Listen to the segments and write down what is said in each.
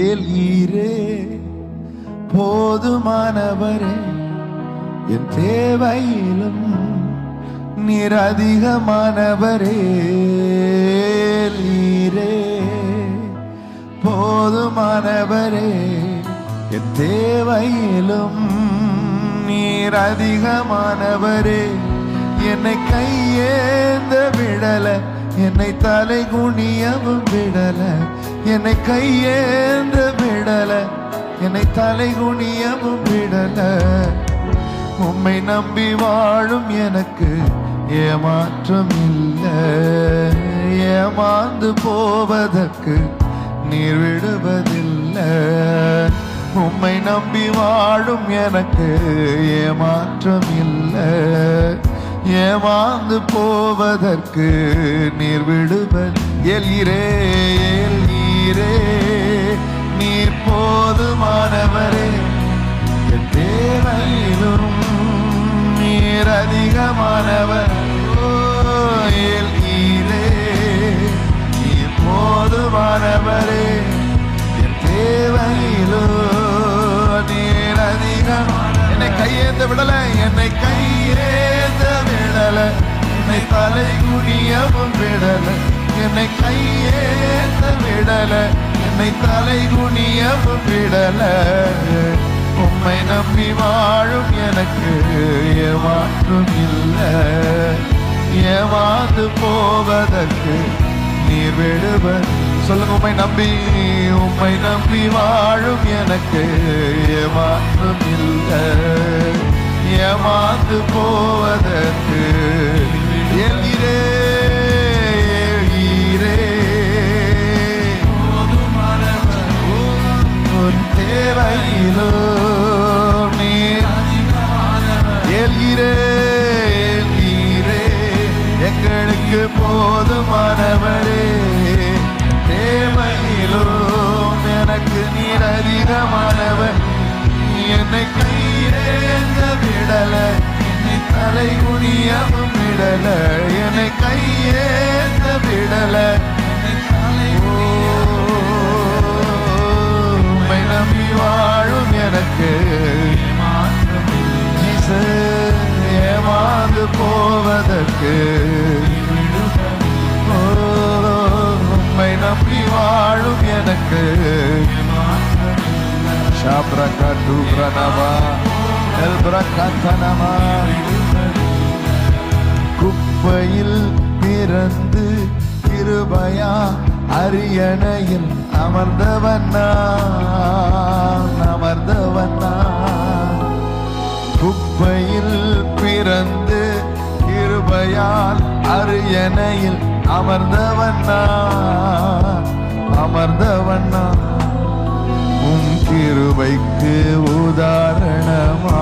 ஏல்கீரே போதுமானவரே என் தேவையிலும் நீர் அதிகமானவரே நீரே போதுமானவரே என் தேவையிலும் நீர் அதிகமானவரே என்னை கையேந்த விடல என்னை தலை குனியவும் விடல என்னை கையேந்த விடல. என்னை தலை குனியவும் விடல. உம்மை நம்பி வாழும் எனக்கு ஏமாற்றம் இல்லை. ஏமாந்து போவதற்கு நீர் விடுவதில்லை. உம்மை நம்பி வாழும் எனக்கு ஏமாற்றம் இல்லை. ஏமாந்து போவதற்கு நீர் விடுவ எல்கிறே எல்கிறே நீர் போதுமானவரே என் தேவையிலும் நீர் அதிகமானவர். ஓ, எல் ஈரே, நீர் போதுமானவரே என் தேவையிலும் நீர் அதிகமான என்னை கையேந்த விடல என்னை கையேந்த விடல என்னை தலை குனியவும் விடலை. என்னை கையேத்த விடல என்னை தலை குனியவும் விடல. உம்மை நம்பி வாழும் எனக்கு ஏமாற்றும் இல்லை. ஏமாந்து போவதற்கு நீ விடுவர். சொல்லுங்க உம்மை நம்பி உம்மை நம்பி வாழும் எனக்கு ஏமாற்றும் இல்லை. ஏமாந்து போவதற்கு எல்கிறே போதுமானவரே தேவையிலும் எனக்கு நீர் அதிகமானவர் நீ என்னை கையேந்த விடல? நீ தலை குனியவும் விடல? என்னை கையேந்த விடல? என்னை நம்பி வாழும் எனக்கு ஏமாந்து போவதற்கு வாழும் எனக்கு ஷாப்ரகட்டு பிரணவா எல்பிரகத்தனமா குப்பையில் பிறந்து கிருபையா அரியணையில் அமர்ந்தவன் நான், குப்பையில் பிறந்து கிருபையால் அரியணையில் அமர்ந்தவன் நான், அமர்ந்தவண்ணா உம் கிருபைக்கு உதாரணமாக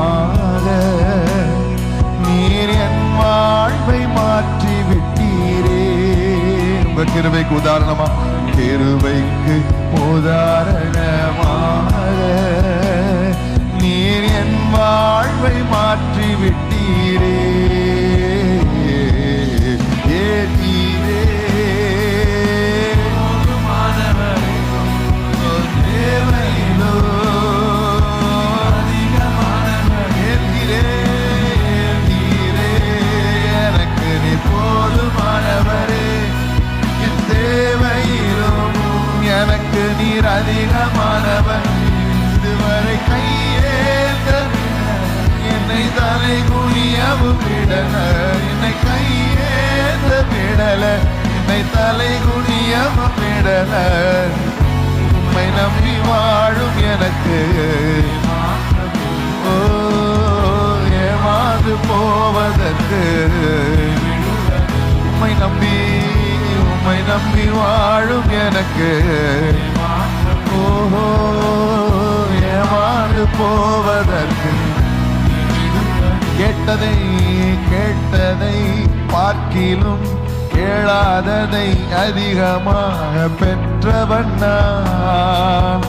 நீர் என் வாழ்வை மாற்றி விட்டீரே உங்க கிருபைக்கு உதாரணமா? கிருபைக்கு உதாரணமாக நீர் என் வாழ்வை மாற்றி விட்டீரே தலை குனியவும் விடல என்னை கையேந்த விடல என்னை தலை குனியவும் விடல உண்மை நம்பி வாழும் எனக்கு ஓ ஏமாந்து போவதற்கு உம்மை நம்பி உம்மை நம்பி வாழும் எனக்கு ஓஹோ ஏமாந்து போவதற்கு கேட்டதை கேட்டதை பார்க்கிலும் கேளாததை அதிகமாக பெற்றவன் நான்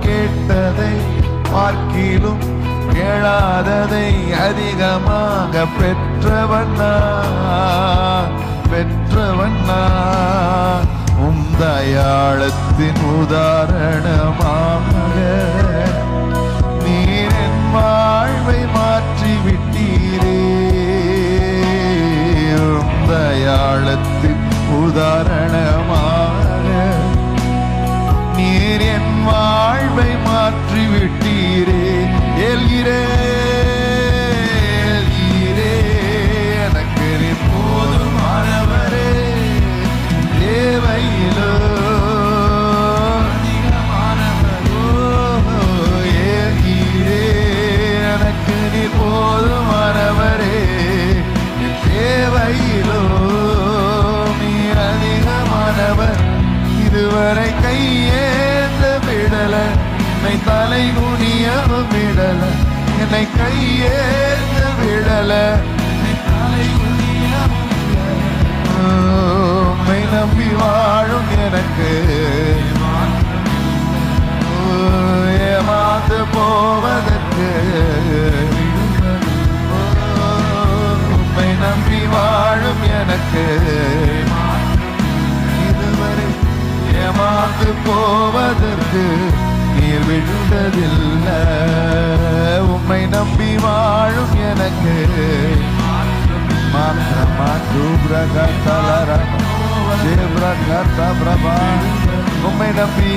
கேட்டதை பார்க்கிலும் கேளாததை அதிகமாக பெற்றவன் நான் பெற்றவன் நான். உம் தயாளத்தின் உதாரணமாக என் வாழ்வை மாற்றி விட்டீரே எல்கிறே எல்கிறே எனக்கு போதுமானவரே தேவையிலோ போதுமானவரே தேவையிலோ நீர் அதிகமானவர். இதுவரை கையேந்த என்னை தலை குனியவும் விடல. என்னை கையேந்த விடல உண்மை நம்பி வாழும் எனக்கு. ஏமாந்து போவதற்கு. உண்மை நம்பி வாழும் எனக்கு. இதுவரை ஏமாந்து போவதற்கு. நீர் விழுந்ததில்லை. உம்மை நம்பி வாழும் எனக்கு பிரபா உம்மை நம்பி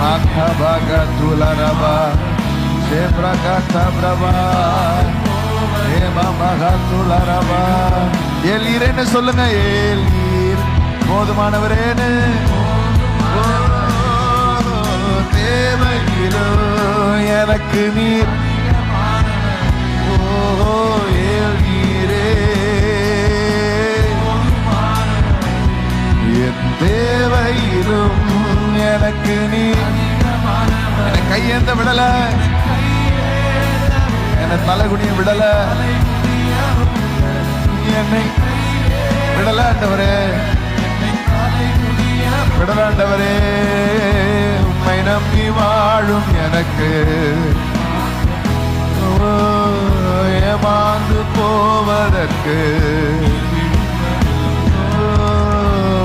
மாத்தபக துலரபா தேவ்ரகத்த பிரபா சொல்லுங்க? ஏலீர் போதுமானவரேன்னு. தேவையிலோ எனக்கு நீர் தேவையிலும் எனக்கு நீ கையேந்த விடல. என தலைகுனிய விடல. என்னை விடலாண்டவரே. விடலாண்டவரே. நம்பி வாழும் எனக்கு. ஏமாந்து போவதற்கு.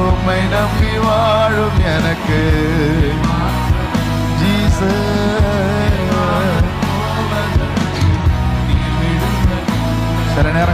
உம்மை நம்பி வாழும் எனக்கு. ஜீசஸ் சில நேரம்